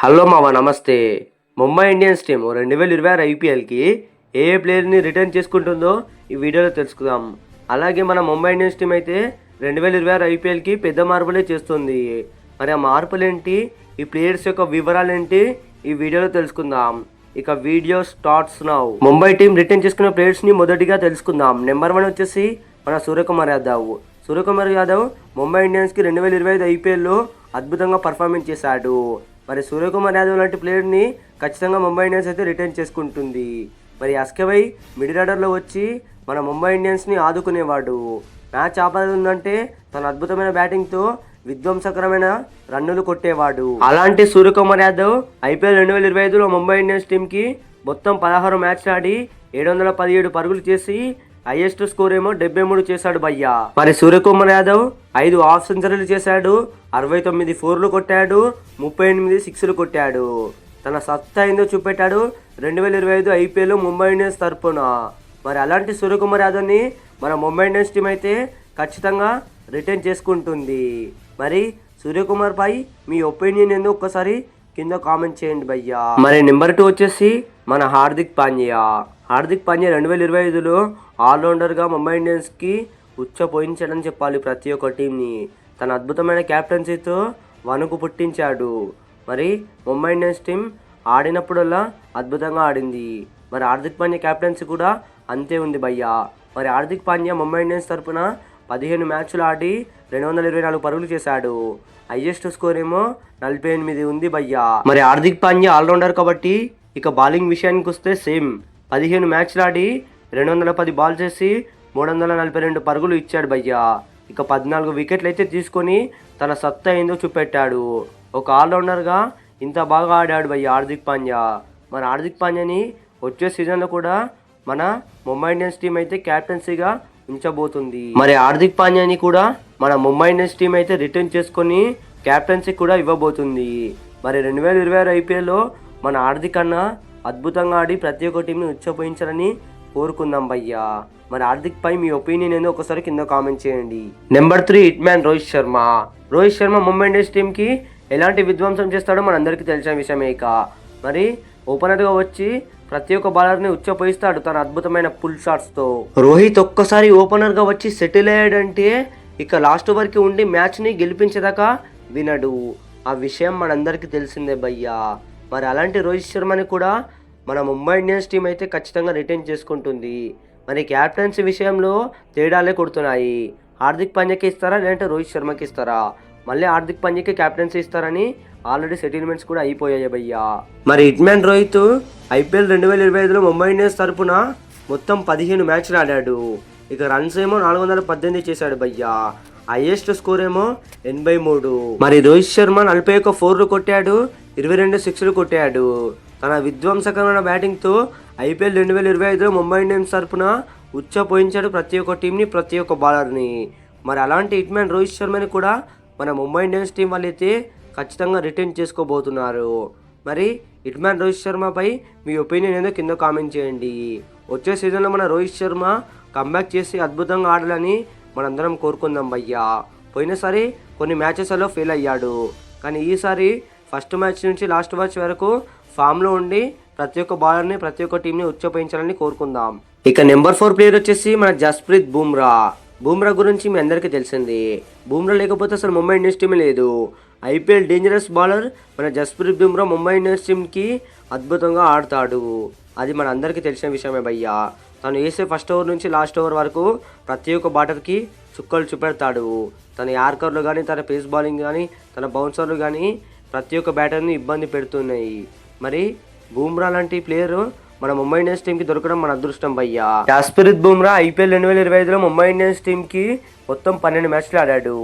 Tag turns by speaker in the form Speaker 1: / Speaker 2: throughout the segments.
Speaker 1: Hello మావా నమస్తే. Mumbai Indians team రెండు వేల ఇరవై ఆరు ఐపీఎల్కి ఏ ఏ ప్లేయర్ని రిటర్న్ చేసుకుంటుందో ఈ వీడియోలో తెలుసుకుందాం. అలాగే మన ముంబై ఇండియన్స్ టీం అయితే రెండు వేల ఇరవై ఆరు ఐపీఎల్కి పెద్ద మార్పులే చేస్తుంది. మరి ఆ మార్పులు ఏంటి ఈ ప్లేయర్స్ యొక్క వివరాలు ఏంటి ఈ వీడియోలో తెలుసుకుందాం. ఇక video starts now. Mumbai team return చేసుకున్న ప్లేయర్స్ని మొదటిగా తెలుసుకుందాం. నెంబర్ వన్ వచ్చేసి మన సూర్యకుమార్ యాదవ్. సూర్యకుమార్ యాదవ్ ముంబై ఇండియన్స్కి రెండు వేల ఇరవై ఐదు ఐపీఎల్లో అద్భుతంగా పర్ఫార్మెన్స్ చేశాడు. మరి సూర్యకుమార్ యాదవ్ లాంటి ప్లేయర్ని ఖచ్చితంగా ముంబై ఇండియన్స్ అయితే రిటర్న్ చేసుకుంటుంది. మరి అస్కవై మిడిల్ ఆర్డర్లో వచ్చి మన ముంబై ఇండియన్స్ని ఆదుకునేవాడు. మ్యాచ్ ఆపదుందంటే తన అద్భుతమైన బ్యాటింగ్తో విధ్వంసకరమైన రన్నులు కొట్టేవాడు. అలాంటి సూర్యకుమార్ యాదవ్ ఐపీఎల్ రెండు వేల ఇరవై ఐదులో ముంబై ఇండియన్స్ టీంకి మొత్తం పదహారు మ్యాచ్లు ఆడి ఏడు వందల పదిహేడు పరుగులు చేసి హైయెస్ట్ స్కోర్ ఏమో డెబ్బై మూడు చేశాడు భయ్య. మరి సూర్యకుమార్ యాదవ్ ఐదు హాఫ్ సెంచరీలు చేశాడు అరవై తొమ్మిది ఫోర్లు కొట్టాడు ముప్పై ఎనిమిది సిక్స్లు కొట్టాడు. తన సత్తా ఏందో చూపెట్టాడు రెండు వేల ఇరవై ఐదు ఐపీఎల్ ముంబై ఇండియన్స్ తరపున. మరి అలాంటి సూర్యకుమార్ యాదవ్ని మన ముంబై ఇండియన్స్ టీం అయితే ఖచ్చితంగా రిటర్న్ చేసుకుంటుంది. మరి సూర్యకుమార్ పై మీ ఒపీనియన్ ఏందో ఒక్కసారి కింద కామెంట్ చేయండి భయ్యా. మరి నెంబర్ టూ వచ్చేసి మన హార్దిక్ పాండ్యా. హార్దిక్ పాండ్యా రెండు వేల ఇరవై ఐదులో ఆల్రౌండర్గా ముంబై ఇండియన్స్కి ఉచ్చపోయించాడని చెప్పాలి ప్రతి ఒక్క టీంని. తన అద్భుతమైన క్యాప్టెన్సీతో వణుకు పుట్టించాడు. మరి ముంబై ఇండియన్స్ టీం ఆడినప్పుడల్లా అద్భుతంగా ఆడింది. మరి హార్దిక్ పాండ్యా క్యాప్టెన్సీ కూడా అంతే ఉంది భయ్యా. మరి హార్దిక్ పాండ్యా ముంబై ఇండియన్స్ తరపున పదిహేను మ్యాచ్లు ఆడి రెండు వందల ఇరవై నాలుగు పరుగులు చేశాడు. హైయెస్ట్ స్కోర్ ఏమో నలభై ఎనిమిది ఉంది భయ్యా. మరి హార్దిక్ పాండ్యా ఆల్రౌండర్ కాబట్టి ఇక బౌలింగ్ విషయానికి వస్తే సేమ్. పదిహేను మ్యాచ్లు ఆడి రెండు వందల పది బాల్ చేసి మూడు వందల నలభై రెండు పరుగులు ఇచ్చాడు భయ్యా. ఇక పద్నాలుగు వికెట్లు అయితే తీసుకొని తన సత్తా ఏందో చూపెట్టాడు. ఒక ఆల్రౌండర్గా ఇంత బాగా ఆడాడు భయ్య హార్దిక్ పాండ్యా. మన హార్దిక్ పాండ్యాని వచ్చే సీజన్లో కూడా మన ముంబై ఇండియన్స్ టీం అయితే క్యాప్టెన్సీగా ఉంచబోతుంది. మరి హార్దిక్ పాండ్యాని కూడా మన ముంబై ఇండియన్స్ టీం అయితే రిటర్న్ చేసుకొని క్యాప్టెన్సీ కూడా ఇవ్వబోతుంది. మరి రెండు వేల ఇరవై ఆరు ఐపీఎల్లో మన హార్దిక్ అన్న అద్భుతంగా ఆడి ప్రతి ఒక్క టీంని ఉచ్చపోయించాలని కోరుకుందాం భయ్యా. మరి హార్దిక్ పై మీ ఒపీనియన్ ఏందో ఒకసారి కింద కామెంట్ చేయండి. Number three hit man Rohit Sharma. Rohit Sharma Mumbai Indians టీంకి ఎలాంటి విధ్వంసం చేస్తాడో మనందరికీ తెలిసిన విషయమే ఇక. మరి ఓపెనర్గా వచ్చి ప్రతి ఒక్క బౌలర్ని ఉచ్చపోయిస్తాడు తన అద్భుతమైన పుల్ షాట్స్తో రోహిత్ ఒక్కసారి ఓపెనర్గా వచ్చి సెటిల్ అయ్యాడంటే ఇక లాస్ట్ ఓవర్కి ఉండి మ్యాచ్ని గెలిపించేదాకా వినడు. ఆ విషయం మనందరికీ తెలిసిందే భయ్యా. మరి అలాంటి రోహిత్ శర్మని కూడా మన ముంబై ఇండియన్స్ టీం అయితే ఖచ్చితంగా రిటైన్ చేసుకుంటుంది. మరి క్యాప్టెన్సీ విషయంలో తేడాలే కొడుతున్నాయి. హార్దిక్ పాండ్యాకి ఇస్తారా? లేదంటే రోహిత్ శర్మకి ఇస్తారా? మళ్ళీ హార్దిక్ పాండ్యాకి క్యాప్టెన్సీ ఇస్తారని ఆల్రెడీ సెటిల్మెంట్స్ కూడా అయిపోయాయి భయ్యా మరి హిట్మ్యాన్ రోహిత్ ఐపీఎల్ రెండు వేల ఇరవై ఐదులో ముంబై ఇండియన్స్ తరపున మొత్తం పదిహేను మ్యాచ్లు ఆడాడు. ఇక రన్స్ ఏమో నాలుగు వందల పద్దెనిమిది చేశాడు భయ్యా. హైయెస్ట్ స్కోర్ ఏమో ఎనభై మూడు. మరి రోహిత్ శర్మ నలభై ఒక్క ఫోర్లు కొట్టాడు ఇరవై రెండు సిక్స్లు కొట్టాడు. తన విధ్వంసకరమైన బ్యాటింగ్తో ఐపీఎల్ రెండు వేల ఇరవై ఐదులో ముంబై ఇండియన్స్ తరఫున ఉచ్చపోయించాడు ప్రతి ఒక్క టీంని ప్రతి ఒక్క బౌలర్ని. మరి అలాంటి హిట్మ్యాన్ రోహిత్ శర్మని కూడా మన ముంబై ఇండియన్స్ టీం వాళ్ళైతే ఖచ్చితంగా రిటర్న్ చేసుకోబోతున్నారు. మరి హిట్మ్యాన్ రోహిత్ శర్మపై మీ ఒపీనియన్ ఏదో కింద కామెంట్ చేయండి. వచ్చే సీజన్లో మన రోహిత్ శర్మ కంబ్యాక్ చేసి అద్భుతంగా ఆడాలని మనందరం కోరుకుందాం భయ్యా. పోయినసారి కొన్ని మ్యాచెస్లో ఫెయిల్ అయ్యాడు. కానీ ఈసారి ఫస్ట్ మ్యాచ్ నుంచి లాస్ట్ మ్యాచ్ వరకు ఫామ్లో ఉండి ప్రతి ఒక్క బౌలర్ని ప్రతి ఒక్క టీంని ఉచ్చపోయించాలని కోరుకుందాం. ఇక నెంబర్ ఫోర్ ప్లేయర్ వచ్చేసి మన జస్ప్రీత్ బుమ్రా. బూమ్రా గురించి మీ అందరికీ తెలిసింది. బూమ్రా లేకపోతే అసలు ముంబై ఇండియన్స్ టీమే లేదు. ఐపీఎల్ డేంజరస్ బౌలర్ మన జస్ప్రీత్ బుమ్రా ముంబై ఇండియన్స్ టీంకి అద్భుతంగా ఆడతాడు. అది మన అందరికీ తెలిసిన విషయమే భయ్యా. తను వేసే ఫస్ట్ ఓవర్ నుంచి లాస్ట్ ఓవర్ వరకు ప్రతి ఒక్క బాటర్కి చుక్కలు చూపెడతాడు. తన యార్కర్లు కానీ తన పేస్ బౌలింగ్ కానీ తన బౌన్సర్లు కానీ ప్రతి ఒక్క బ్యాటర్ని ఇబ్బంది పెడుతున్నాయి. మరి బూమ్రా లాంటి ప్లేయర్ మన ముంబై ఇండియన్స్ టీంకి దొరకడం మన అదృష్టం భయ్యా. జాస్ప్రీత్ బుమ్రా ఐపీఎల్ రెండు వేల ఇరవై ఐదులో ముంబై ఇండియన్స్ టీంకి మొత్తం పన్నెండు మ్యాచ్లు ఆడాడు.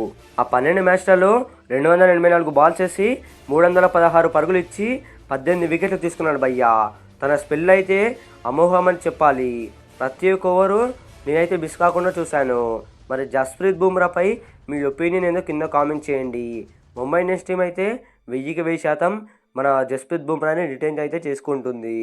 Speaker 1: ఆ పన్నెండు మ్యాచ్లలో రెండు వందల ఎనభై నాలుగు బాల్స్ వేసి మూడు వందల పదహారు పరుగులు ఇచ్చి పద్దెనిమిది వికెట్లు తీసుకున్నాడు భయ్యా. తన స్పెల్ అయితే అమోఘమని చెప్పాలి. ప్రతి ఒక్క ఓవరు నేనైతే మిస్ కాకుండా చూశాను. మరి జస్ప్రీత్ బుమ్రాపై మీ ఒపీనియన్ ఏదో కింద కామెంట్ చేయండి. ముంబై ఇండియన్స్ టీం అయితే వెయ్యికి వెయ్యి శాతం మన జస్ప్రీత్ బుమ్రాని రిటైన్ అయితే చేసుకుంటుంది.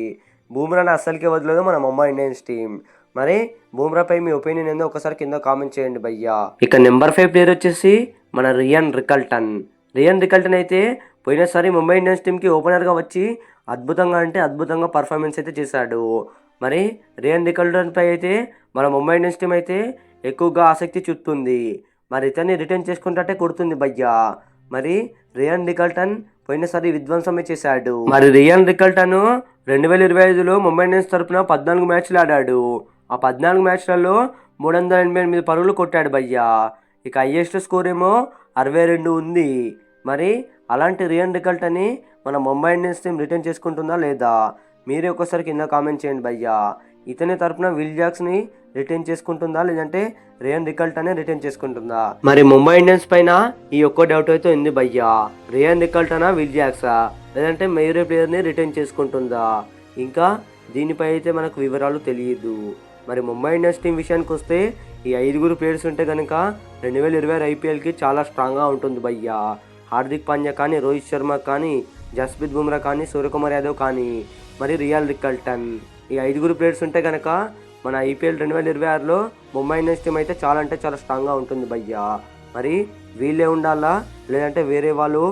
Speaker 1: బూమ్రాని అస్సలకే వదలదు మన ముంబై ఇండియన్స్ టీం మరి బూమ్రాపై మీ ఒపీనియన్ ఏందో ఒకసారి కింద కామెంట్ చేయండి భయ్యా. ఇక నెంబర్ ఫైవ్ ప్లేయర్ వచ్చేసి మన రియన్ రికల్టన్. రియన్ రికల్టన్ అయితే పోయినసారి ముంబై ఇండియన్స్ టీంకి ఓపెనర్గా వచ్చి అద్భుతంగా అంటే అద్భుతంగా పర్ఫార్మెన్స్ అయితే చేశాడు. మరి రియన్ పై అయితే మన ముంబై ఇండియన్స్ టీం అయితే ఎక్కువగా ఆసక్తి చూపుతుంది. మరి ఇతన్ని రిటర్న్ చేసుకుంటే కొడుతుంది భయ్యా. మరి రియన్ రికల్టన్ పోయినసారి విధ్వంసమే చేశాడు. మరి రియాన్ రికల్టన్ రెండు వేల ఇరవై ఐదులో ముంబై ఇండియన్స్ తరపున పద్నాలుగు మ్యాచ్లు ఆడాడు. ఆ పద్నాలుగు మ్యాచ్లలో మూడు వందల ఎనభై ఎనిమిది పరుగులు కొట్టాడు భయ్యా. ఇక హయ్యెస్ట్ స్కోర్ ఏమో అరవై రెండు ఉంది. మరి అలాంటి రియాన్ రికల్టన్ని మన ముంబై ఇండియన్స్ టీం రిటర్న్ చేసుకుంటుందా లేదా? మీరే ఒకసారి కింద కామెంట్ చేయండి భయ్యా. ఇతని తరపున విల్ జాక్స్ని రిటర్న్ చేసుకుంటుందా? లేదంటే రియాన్ రికల్టనే రిటర్న్ చేసుకుంటుందా? మరి ముంబై ఇండియన్స్ పైన ఈ ఒక్క డౌట్ అయితే ఉంది భయ్యా. రియాన్ రికల్టనా విల్ జాక్సా? లేదంటే మేరే ప్లేయర్ని రిటర్న్ చేసుకుంటుందా? ఇంకా దీనిపై అయితే మనకు వివరాలు తెలియదు. మరి ముంబై ఇండియన్స్ టీం విషయానికి వస్తే ఈ ఐదుగురు ప్లేయర్స్ ఉంటే కనుక రెండు వేల ఇరవై ఆరు ఐపీఎల్కి చాలా స్ట్రాంగ్గా ఉంటుంది భయ్యా. హార్దిక్ పాండ్యా కానీ రోహిత్ శర్మ కానీ జస్ప్రీత్ బుమ్రా కానీ సూర్యకుమార్ యాదవ్ కానీ మరి రియాల్ రికల్టన్. ఈ ఐదుగురు ప్లేయర్స్ ఉంటే కనుక మన ఐపీఎల్ రెండు వేల ఇరవై ఆరులో ముంబై ఇండియన్స్ టీం అయితే చాలా అంటే చాలా స్ట్రాంగ్గా ఉంటుంది భయ్యా. మరి వీళ్ళే ఉండాలా? లేదంటే వేరే వాళ్ళు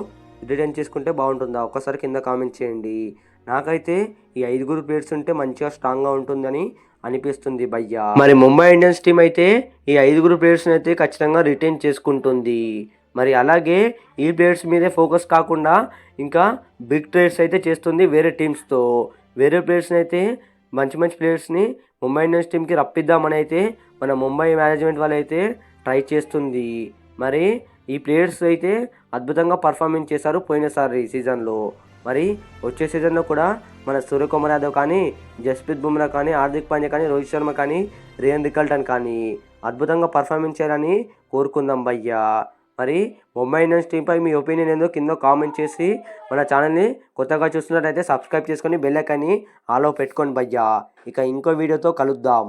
Speaker 1: రిటర్న్ చేసుకుంటే బాగుంటుందా? ఒక్కసారి కింద కామెంట్ చేయండి. నాకైతే ఈ ఐదుగురు ప్లేయర్స్ ఉంటే మంచిగా స్ట్రాంగ్గా ఉంటుందని అనిపిస్తుంది భయ్యా. మరి ముంబై ఇండియన్స్ టీం అయితే ఈ ఐదుగురు ప్లేయర్స్ని అయితే ఖచ్చితంగా రిటైన్ చేసుకుంటుంది. మరి అలాగే ఈ ప్లేయర్స్ మీదే ఫోకస్ కాకుండా ఇంకా బిగ్ ట్రేడ్స్ అయితే చేస్తుంది వేరే టీమ్స్తో వేరే ప్లేయర్స్ని అయితే మంచి మంచి ప్లేయర్స్ని ముంబై ఇండియన్స్ టీంకి రప్పిద్దామని అయితే మన ముంబై మేనేజ్మెంట్ వాళ్ళు అయితే ట్రై చేస్తుంది. మరి ఈ ప్లేయర్స్ అయితే అద్భుతంగా పర్ఫార్మెన్స్ చేశారు పోయినసారి సీజన్లో. మరి వచ్చే సీజన్లో కూడా మన సూర్యకుమార్ యాదవ్ కానీ జస్ప్రీత్ బుమ్రా కానీ హార్దిక్ పాండ్యా కానీ రోహిత్ శర్మ కానీ రియాన్ రికల్టన్ కానీ అద్భుతంగా పర్ఫార్మెన్స్ చేయాలని కోరుకుందాం భయ్యా. మరి ముంబై ఇండియన్స్ టీంపై మీ ఒపీనియన్ ఏందో కింద కామెంట్ చేసి మన ఛానల్ని కొత్తగా చూస్తున్నట్టయితే సబ్స్క్రైబ్ చేసుకొని బెల్లకని ఆలో పెట్టుకోండి భయ్యా. ఇక ఇంకో వీడియోతో కలుద్దాం.